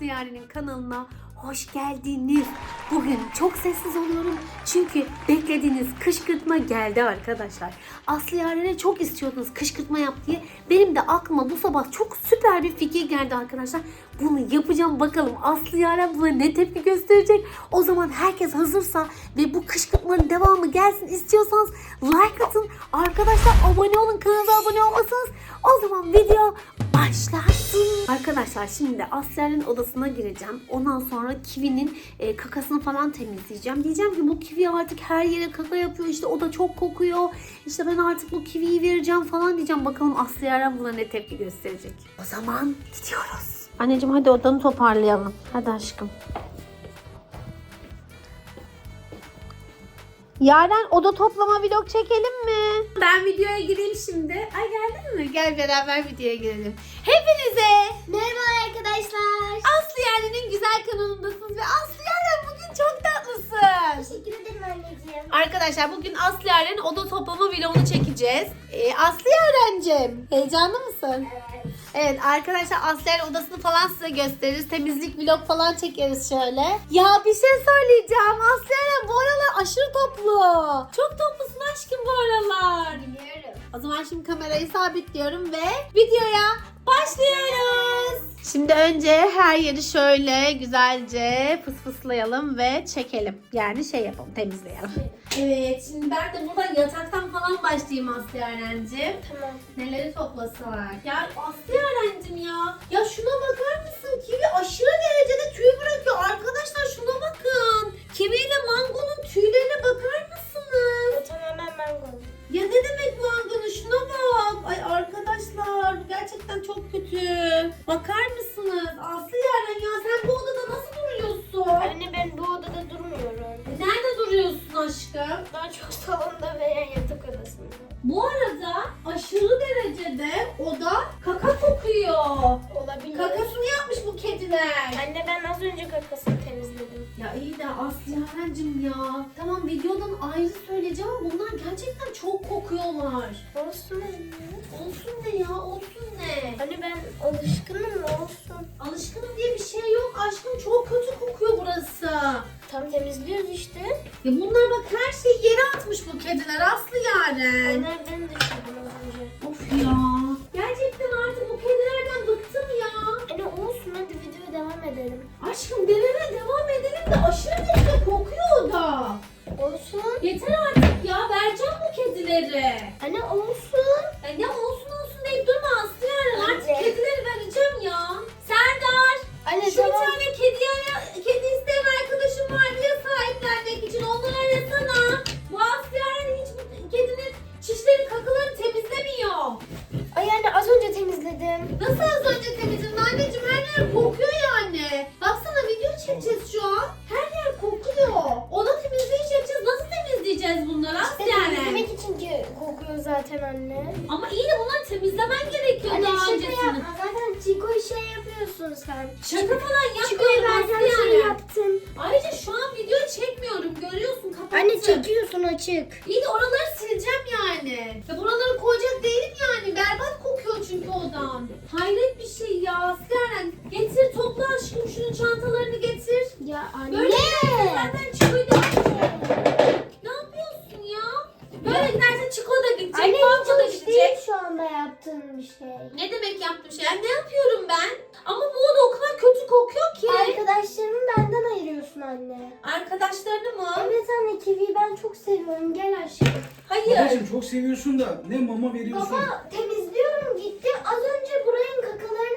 Aslı kanalına hoş geldiniz. Bugün çok sessiz oluyorum çünkü beklediğiniz kışkırtma geldi arkadaşlar. Aslı Yaren'e çok istiyordunuz kışkırtma yap diye. Benim de aklıma bu sabah çok süper bir fikir geldi arkadaşlar. Bunu yapacağım bakalım Aslı Yaren buna ne tepki gösterecek. O zaman herkes hazırsa ve bu kışkırtmanın devamı gelsin istiyorsanız like atın. Arkadaşlar abone olun kanala abone olmasanız o zaman video başlasın. Arkadaşlar şimdi Asya'nın odasına gireceğim. Ondan sonra Kiwi'nin e, kakasını falan temizleyeceğim. Diyeceğim ki bu Kiwi artık her yere kaka yapıyor. İşte o da çok kokuyor. İşte ben artık bu Kiwi'yi vereceğim falan diyeceğim. Bakalım Aslı Yaren buna ne tepki gösterecek. O zaman gidiyoruz. Anneciğim hadi odanı toparlayalım. Hadi aşkım. Yaren oda toplama vlog çekelim mi? Ben videoya gireyim şimdi. Ay geldin mi? Gel beraber videoya girelim. Hepinize Merhaba arkadaşlar. Aslı Yaren'in güzel kanalındasınız ve Aslı Yaren bugün çok tatlısın. Teşekkür ederim anneciğim. Arkadaşlar bugün Aslı Yaren'in oda toplama vlogunu çekeceğiz. Ee, Aslı Yaren'cim heyecanlı mısın? Evet. Evet arkadaşlar Aslı'nın odasını falan size gösteririz. Temizlik vlog falan çekeriz şöyle. Ya bir şey söyleyeceğim. Aslı bu aralar aşırı toplu. Çok toplusun aşkım bu aralar. Biliyorum. O zaman şimdi kamerayı sabitliyorum ve videoya başlıyoruz. Şimdi önce her yeri şöyle güzelce fısfıslayalım ve çekelim. Yani şey yapalım temizleyelim. Evet şimdi ben de buradan yataktan falan başlayayım Aslı Yaren'cim. Tamam. Neleri toplasak? Ya Aslı Yaren'cim ya. Ya şuna aşkım? Daha çok salonda veya yatak odasında. Bu arada aşırı derecede oda kaka kokuyor. Olabilir. Kakasını yapmış bu kediler. Anne ben az önce kakasını temizledim. Ya iyi de Aslı Yaren'cim ya. Tamam videodan ayrı söyleyeceğim ama bunlar gerçekten çok kokuyorlar. Olsun anne. Olsun ne ya olsun ne? Anne ben alışkınım olsun. Alışkınım diye bir şey yok aşkım çok kötü kokuyor burası. Temizliyoruz işte. Ya bunlar bak her şeyi yere atmış bu kediler Aslı Yaren. Onlar ben düşürdüm az önce. Of ya. Gerçekten artık bu kedilerden bıktım ya. Anne olsun hadi videoya devam edelim. Aşkım deneme devam edelim de aşırı derecede kokuyor o da. Olsun. Yeter artık ya vereceğim bu kedileri. Anne olsun. Ya ne olsun olsun Ay anne az önce temizledim. Nasıl az önce temizledin anneciğim her yer kokuyor yani. Baksana video çekeceğiz şu an. Her yer kokuyor. Oda temizleyiş yapacağız. Nasıl temizleyeceğiz bunları Aslı Yaren? Temizlemek için ki kokuyor zaten anne. Ama iyi de bunları temizlemen gerekiyor Anne daha şaka öncesinde. yapma. Zaten Çiko'yu şey yapıyorsun sen. Şaka falan Çiko'yu yapmıyorum Aslı her şeyi Yaren. yaptım. Ayrıca şu an video çekmiyorum. Görüyorsun kapattım. Anne çekiyorsun açık. İyi de oraları sileceğim yani. Ya buraları koyacak değilim yani. Çünkü odan. Hayret bir şey ya. Yaren. Getir topla aşkım şunun çantalarını getir. Ya anne. Böyle zaten Çiko'yu da Ne yapıyorsun ya? Böyle gidersen Çiko da gidecek. Anne Banko da hiç hoş gidecek. değil şu anda yaptığın bir şey. Ne demek yaptım şey? Ya ne yapıyorum ben? Ama bu oda o kokuyor ki. Arkadaşlarımı benden ayırıyorsun anne. Arkadaşlarını mı? Evet anne kiviyi ben çok seviyorum. Gel aşkım. Hayır. Babacım çok seviyorsun da ne mama veriyorsun. Baba temizliyorum gittim. Az önce buranın kakalarını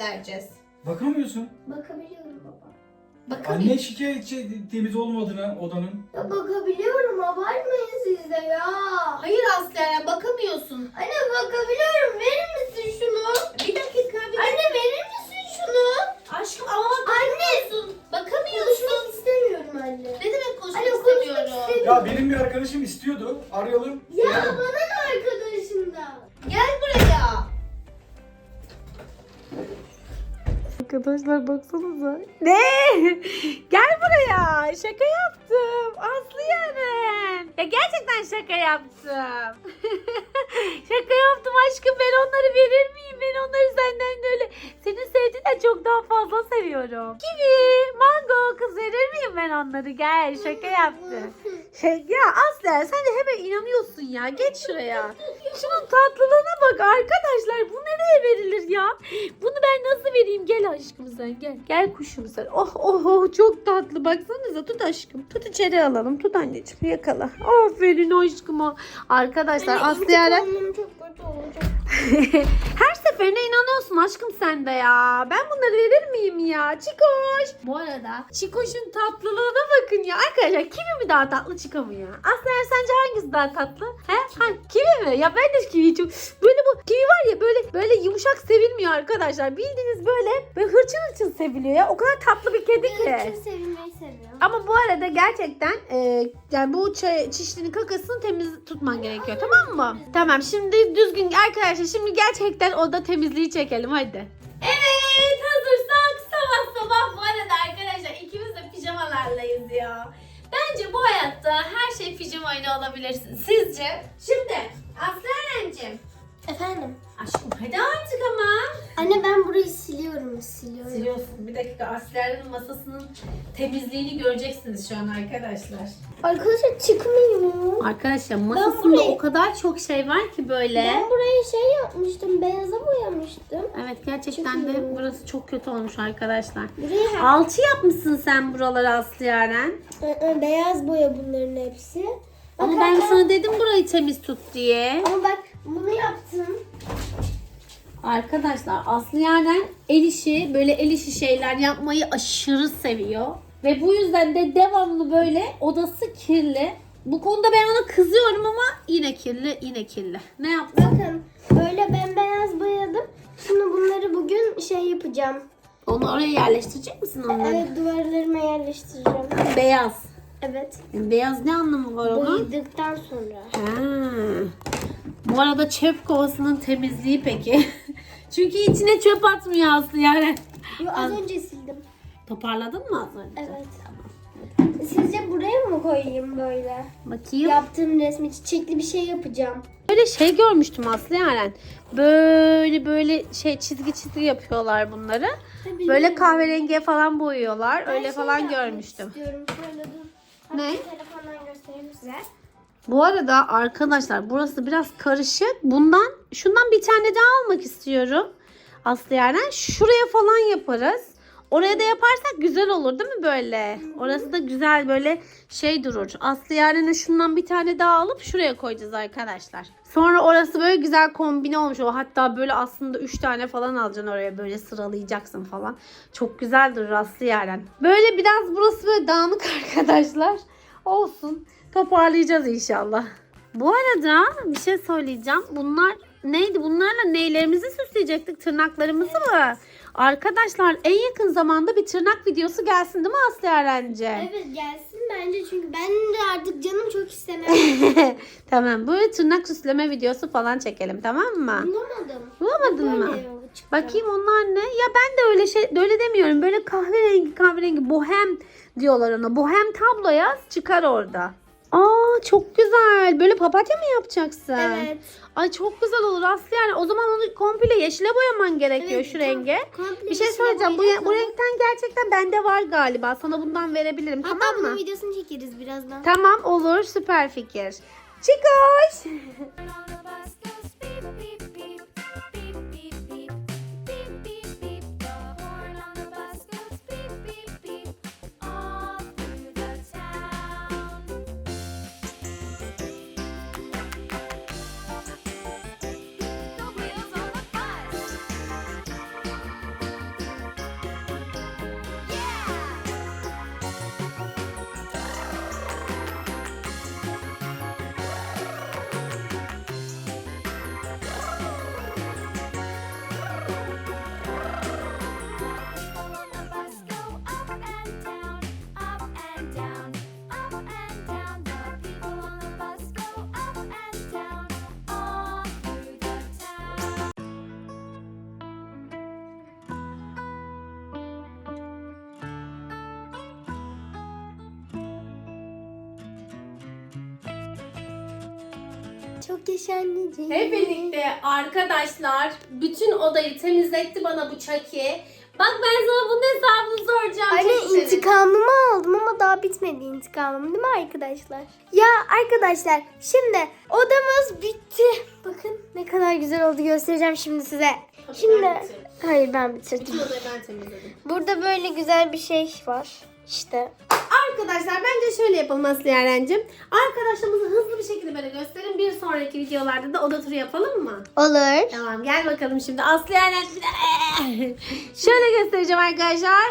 göndereceğiz. Bakamıyorsun. Bakabiliyorum baba. Bakabiliyor. Anne şikayetçi temiz olmadığına odanın. Ya bakabiliyorum abartmayın siz de ya. Hayır Aslı ya bakamıyorsun. Anne bakabiliyorum verir misin şunu? Bir dakika bir dakika. Anne verir misin şunu? Aşkım ama bakamıyorsun. Bakamıyorsun. Konuşmak istemiyorum anne. Ne demek konuşmak Anne, istemiyorum? istemiyorum. Ya benim bir arkadaşım istiyordu. Arayalım. Arkadaşlar baksanıza. Ne? Gel buraya. Şaka yaptım. Aslı Yaren. Ya gerçekten şaka yaptım. şaka yaptım aşkım. Ben onları verir miyim? Ben onları senden böyle senin sevdiğinden çok daha fazla seviyorum. Kivi, mango kız verir miyim ben onları? Gel şaka yaptım. Şey, ya Aslı Yaren, sen de hemen inanıyorsun ya. Geç şuraya. Şunun tatlılığına bak arkadaşlar. Bu nereye verilir ya? Bunu ben nasıl vereyim? Gel aşkım sen gel. Gel kuşum sen. Oh oh oh çok tatlı. Baksanıza tut aşkım. Tut içeri alalım. Tut anneciğim yakala. Aferin aşkıma. Arkadaşlar Aslı olacak. her seferine inanıyorsun aşkım sen de ya. Ben bunları verir miyim ya? Çikoş. Bu arada Çikoş'un tatlılığına bakın ya. Arkadaşlar kivi mi daha tatlı Çiko mu ya? Aslı Yaren, sence hangisi daha tatlı? He? Ha, kivi mi? Ya ben de kiviyi çok... Böyle bu kivi var ya böyle böyle yumuşak sevilmiyor arkadaşlar. Bildiğiniz böyle böyle hırçın hırçın seviliyor ya. O kadar tatlı bir kedi ki. Çok sevilmeyi seviyorum. Ama bu arada gerçekten e, yani bu çişlinin kakasını temiz tutman gerekiyor tamam mı? Tamam şimdi düzgün arkadaşlar şimdi gerçekten oda temizliği çekelim hadi. Evet hazırsak sabah sabah bu arada arkadaşlar ikimiz de pijamalarlayız ya. Bence bu hayatta her şey pijamayla olabilirsin. Sizce? Şimdi Aslı. Efendim? Aşkım hadi artık ama. Anne ben burayı siliyorum, siliyorum. Siliyorsun. Bir dakika Aslı'nın masasının temizliğini göreceksiniz şu an arkadaşlar. Arkadaşlar çıkmıyor. Arkadaşlar masasında burayı- o kadar çok şey var ki böyle. Ben buraya şey yapmıştım, beyaza boyamıştım. Evet gerçekten de burası çok kötü olmuş arkadaşlar. Burayı her... Alçı yapmışsın sen buraları Aslı Yaren. Beyaz boya bunların hepsi. Ama Bak, ben bak, sana dedim burayı temiz tut diye. Ama bak bunu yaptım. Arkadaşlar Aslı Yaren el işi böyle el işi şeyler yapmayı aşırı seviyor. Ve bu yüzden de devamlı böyle odası kirli. Bu konuda ben ona kızıyorum ama yine kirli yine kirli. Ne yaptın? Bakın böyle bembeyaz boyadım. Şimdi bunları bugün şey yapacağım. Onu oraya yerleştirecek misin onları? Evet duvarlarıma yerleştireceğim. Beyaz. Evet. Beyaz ne anlamı var onun? Boyadıktan sonra. Ha. Bu arada çöp kovasının temizliği peki? Çünkü içine çöp atmıyor Aslı yani. Yo, az An- önce sildim. Toparladın mı az önce? Evet. Tamam. Sizce buraya mı koyayım böyle? Bakayım. Yaptığım resmi çiçekli bir şey yapacağım. Böyle şey görmüştüm Aslı Yaren. Böyle böyle şey çizgi çizgi yapıyorlar bunları. Böyle kahverengiye falan boyuyorlar. Ben Öyle şey falan yapmak görmüştüm. istiyorum. Şöyle dur. Ne? Telefondan göstereyim size. Bu arada arkadaşlar burası biraz karışık. Bundan şundan bir tane daha almak istiyorum. Aslı Yaren. Şuraya falan yaparız. Oraya da yaparsak güzel olur değil mi böyle? Orası da güzel böyle şey durur. Aslı Yaren'e şundan bir tane daha alıp şuraya koyacağız arkadaşlar. Sonra orası böyle güzel kombine olmuş. O hatta böyle aslında 3 tane falan alacaksın oraya böyle sıralayacaksın falan. Çok güzel durur Aslı Yaren. Böyle biraz burası böyle dağınık arkadaşlar. Olsun. Toparlayacağız inşallah. Bu arada bir şey söyleyeceğim. Bunlar neydi? Bunlarla neylerimizi süsleyecektik? Tırnaklarımızı mı? Arkadaşlar en yakın zamanda bir tırnak videosu gelsin değil mi Aslı Eren'ce? Evet gelsin bence çünkü ben de artık canım çok istemem. tamam böyle tırnak süsleme videosu falan çekelim tamam mı? Bulamadım. Bulamadın mı? Böyle çıktı. Bakayım onlar ne? Ya ben de öyle şey öyle demiyorum. Böyle kahverengi kahverengi bohem diyorlar ona. Bohem tablo yaz çıkar orada. Aa çok güzel. Böyle papatya mı yapacaksın? Evet. Ay çok güzel olur Aslı yani. O zaman onu komple yeşile boyaman gerekiyor Evet, şu renge. Bir şey söyleyeceğim. Bu, bu renkten gerçekten bende var galiba. Sana bundan verebilirim. Hatta tamam bunun mı? videosunu çekeriz birazdan. Tamam olur. Süper fikir. Çıkış. Çok yaşa anneciğim. Hep birlikte arkadaşlar bütün odayı temizletti bana bu Çaki. Bak ben sana bunun hesabını soracağım. Anne intikamımı aldım ama daha bitmedi intikamım değil mi arkadaşlar? Ya arkadaşlar şimdi odamız bitti. Bakın ne kadar güzel oldu göstereceğim şimdi size. Tabii Şimdi ben bitirdim. hayır ben bitirdim. Bütün odayı ben temizledim. Burada böyle güzel bir şey var. İşte Arkadaşlar bence şöyle yapalım Aslı Yaren'cim. Arkadaşlarımızı hızlı bir şekilde böyle gösterin. Bir sonraki videolarda da oda turu yapalım mı? olur. Tamam gel bakalım şimdi Aslı Yaren. Şöyle göstereceğim arkadaşlar.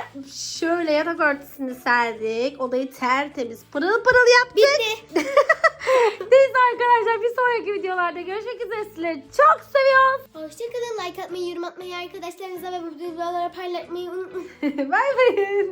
Şöyle yatak örtüsünü serdik. Odayı tertemiz pırıl pırıl yaptık. Bitti. Neyse arkadaşlar bir sonraki videolarda görüşmek üzere. Sizleri çok seviyoruz. Hoşçakalın. Like atmayı, yorum atmayı, arkadaşlarınıza ve bu videoları paylaşmayı unutmayın. Bay bay.